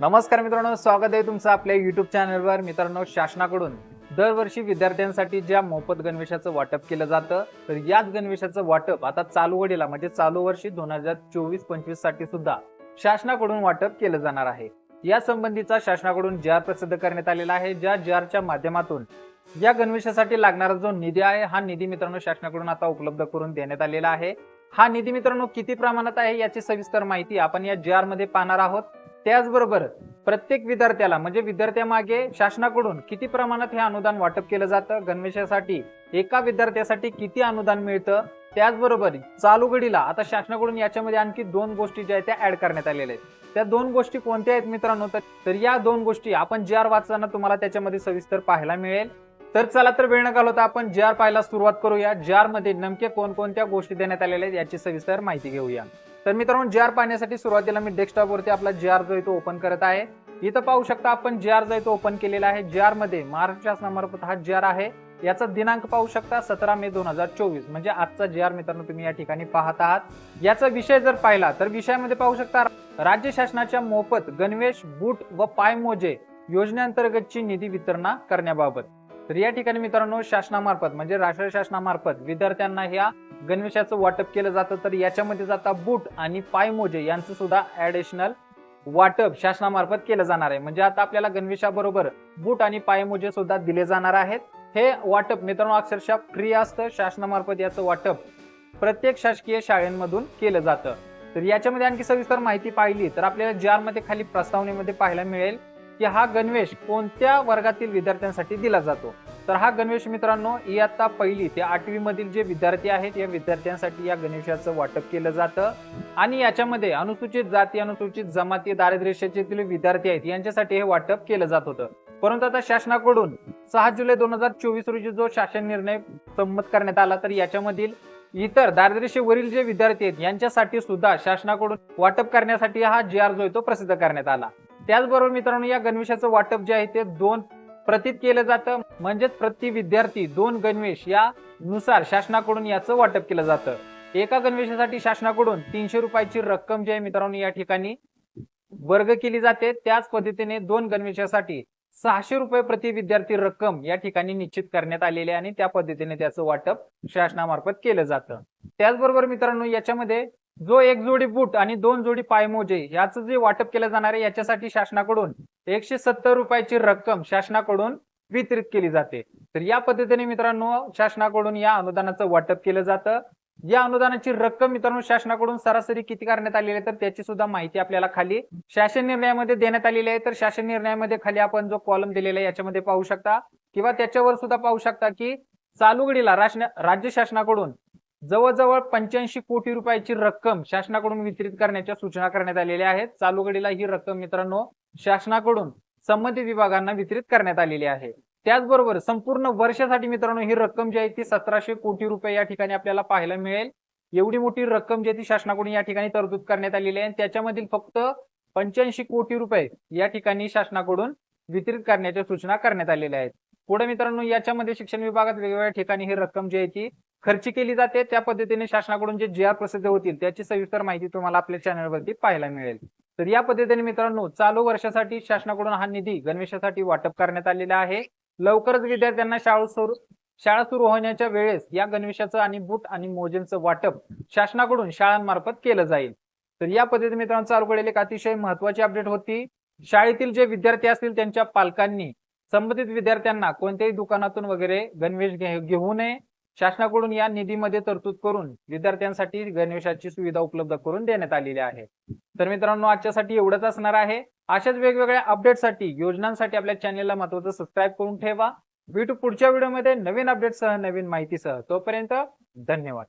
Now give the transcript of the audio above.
नमस्कार मित्रांनो स्वागत आहे तुमचं आपल्या युट्यूब चॅनलवर मित्रांनो शासनाकडून दरवर्षी विद्यार्थ्यांसाठी ज्या मोफत गणवेशाचं वाटप केलं जातं तर याच गणवेशाचं वाटप आता चालू वडीला म्हणजे चालू वर्षी दोन हजार चोवीस पंचवीससाठी सुद्धा शासनाकडून वाटप केलं जाणार आहे. या संबंधीचा शासनाकडून जार प्रसिद्ध करण्यात आलेला आहे ज्या जारच्या माध्यमातून या गणवेशासाठी लागणारा जो निधी आहे हा निधी मित्रांनो शासनाकडून आता उपलब्ध करून देण्यात आलेला आहे. हा निधी मित्रांनो किती प्रमाणात आहे याची सविस्तर माहिती आपण या जारमध्ये पाहणार आहोत. त्याचबरोबर प्रत्येक विद्यार्थ्याला म्हणजे विद्यार्थ्यामागे शासनाकडून किती प्रमाणात हे अनुदान वाटप केलं जातं गणवेशासाठी एका विद्यार्थ्यासाठी किती अनुदान मिळतं त्याचबरोबर चालू घडीला आता शासनाकडून याच्यामध्ये आणखी दोन गोष्टी ज्या आहेत त्या ऍड करण्यात आलेल्या आहेत. त्या दोन गोष्टी कोणत्या आहेत मित्रांनो? तर या दोन गोष्टी आपण जे आर वाचताना तुम्हाला त्याच्यामध्ये सविस्तर पाहायला मिळेल. तर चला तर वेळ न घालवता आपण जे आर पाहायला सुरुवात करूया. जारमध्ये नेमक्या कोणकोणत्या गोष्टी देण्यात आलेल्या आहेत याची सविस्तर माहिती घेऊया. तर मित्रांनो जे आर पाहण्यासाठी सुरुवातीला मी डेस्कटॉपवरती आपला आपला आर जो आहे तो ओपन करत आहे. इथं पाहू शकता आपण जार जो आहे तो ओपन केलेला आहे. जारमध्ये महाराष्ट्र शासनामार्फत हा जे आर आहे. याचा दिनांक पाहू शकता सतरा मे दोन हजार चोवीस. म्हणजे आजचा जे आर मित्रांनो तुम्ही या ठिकाणी पाहत आहात. याचा विषय जर पाहिला तर विषयामध्ये पाहू शकता राज्य शासनाच्या मोफत गणवेश बूट व पायमोजे योजनेअंतर्गतची निधी वितरणा करण्याबाबत. तर या ठिकाणी मित्रांनो शासनामार्फत म्हणजे राष्ट्रीय शासनामार्फत विद्यार्थ्यांना ह्या गणवेशाचं वाटप केलं जातं तर याच्यामध्ये जाता बूट आणि पायमोजे यांचं सुद्धा ऍडिशनल वाटप शासनामार्फत केलं जाणार आहे. म्हणजे आता आपल्याला गणवेशाबरोबर बूट आणि पायमोजे सुद्धा दिले जाणार आहेत. हे वाटप मित्रांनो अक्षरशः फ्री असतं. शासनामार्फत याचं वाटप प्रत्येक शासकीय शाळेमधून केलं जातं. तर याच्यामध्ये आणखी सविस्तर माहिती पाहिली तर आपल्याला जार खाली प्रस्तावनेमध्ये पाहायला मिळेल की हा गणवेश कोणत्या वर्गातील विद्यार्थ्यांसाठी दिला जातो. तर हा गणवेश मित्रांनो इयत्ता पहिली ते आठवी मधील जे विद्यार्थी आहेत या विद्यार्थ्यांसाठी या गणवेशाचं वाटप केलं जातं. आणि याच्यामध्ये अनुसूचित जाती अनुसूचित जमाती दारिद्र्य विद्यार्थी आहेत यांच्यासाठी हे वाटप केलं जात होतं. परंतु आता शासनाकडून सहा जुलै दोन हजार चोवीस रोजी जो शासन निर्णय संमत करण्यात आला तर याच्यामधील इतर दारिद्र्यवरील जे विद्यार्थी आहेत यांच्यासाठी सुद्धा शासनाकडून वाटप करण्यासाठी हा जी आर जो आहे तो प्रसिद्ध करण्यात आला. त्याचबरोबर मित्रांनो या गणवेशाचं वाटप जे आहे ते दोन प्रतीत केलं जातं. म्हणजेच प्रति विद्यार्थी दोन गणवेश या नुसार शासनाकडून याचं वाटप केलं जातं. एका गणवेशासाठी शासनाकडून तीनशे रुपयाची रक्कम जी आहे मित्रांनो या ठिकाणी वर्ग केली जाते. त्याच पद्धतीने दोन गणवेशासाठी सहाशे रुपये प्रति विद्यार्थी रक्कम या ठिकाणी निश्चित करण्यात आलेली आहे आणि त्या पद्धतीने त्याचं वाटप शासनामार्फत केलं जातं. त्याचबरोबर मित्रांनो याच्यामध्ये जो एक जोडी बूट आणि दोन जोडी पायमोजे याचं जे वाटप केलं जाणार आहे याच्यासाठी शासनाकडून एकशे सत्तर रुपयाची रक्कम शासनाकडून वितरित केली जाते. तर या पद्धतीने मित्रांनो शासनाकडून या अनुदानाचं वाटप केलं जातं. या अनुदानाची रक्कम मित्रांनो शासनाकडून सरासरी किती करण्यात आलेली आहे तर त्याची सुद्धा माहिती आपल्याला खाली शासन निर्णयामध्ये देण्यात आलेली आहे. तर शासन निर्णयामध्ये खाली आपण जो कॉलम दिलेला आहे याच्यामध्ये पाहू शकता. किंवा त्याच्यावर सुद्धा पाहू शकता की चालूगडीला राज्य शासनाकडून जवळजवळ पंच्याऐंशी कोटी रुपयाची रक्कम शासनाकडून वितरित करण्याच्या सूचना करण्यात आलेल्या आहेत. चालूगडीला ही रक्कम मित्रांनो शासनाकडून संबंधित विभागांना वितरित करण्यात आलेली आहे. त्याचबरोबर संपूर्ण वर्षासाठी मित्रांनो ही रक्कम जी आहे ती सतराशे कोटी रुपये या ठिकाणी आपल्याला पाहायला मिळेल. एवढी मोठी रक्कम जी आहे ती शासनाकडून या ठिकाणी तरतूद करण्यात आलेली आहे. त्याच्यामधील फक्त पंच्याऐंशी कोटी रुपये या ठिकाणी शासनाकडून वितरित करण्याच्या सूचना करण्यात आलेल्या आहेत. पुढे मित्रांनो याच्यामध्ये शिक्षण विभागात वेगवेगळ्या ठिकाणी ही रक्कम जी आहे ती खर्ची केली जाते. त्या पद्धतीने शासनाकडून जे जी आर प्रसिद्ध होतील त्याची सविस्तर माहिती तुम्हाला आपल्या चॅनलवरती पाहायला मिळेल. तर या पद्धतीने मित्रांनो चालू वर्षासाठी शासनाकडून हा निधी गणवेशासाठी वाटप करण्यात आलेला आहे. लवकरच विद्यार्थ्यांना शाळा सुरू शाळा सुरू होण्याच्या वेळेस या गणवेशाचं आणि बूट आणि मोजेंचं वाटप शासनाकडून शाळांमार्फत केलं जाईल. तर या पद्धतीने मित्रांनो चालू कडेल एक अतिशय महत्वाची अपडेट होती. शाळेतील जे विद्यार्थी असतील त्यांच्या पालकांनी संबंधित विद्यार्थ्यांना कोणत्याही दुकानातून वगैरे गणवेश घेऊ नये. शासनाकडून या निधीमध्ये तरतूद करून विद्यार्थ्यांसाठी गणवेशाची सुविधा उपलब्ध करून देण्यात आलेली आहे. तर मित्रांनो आजच्यासाठी एवढंच असणार आहे. अशाच वेगवेगळ्या अपडेटसाठी योजनांसाठी आपल्या चॅनेलला महत्वाचं सबस्क्राईब करून ठेवा. भेटू पुढच्या व्हिडिओमध्ये नवीन अपडेटसह नवीन माहितीसह. तोपर्यंत धन्यवाद.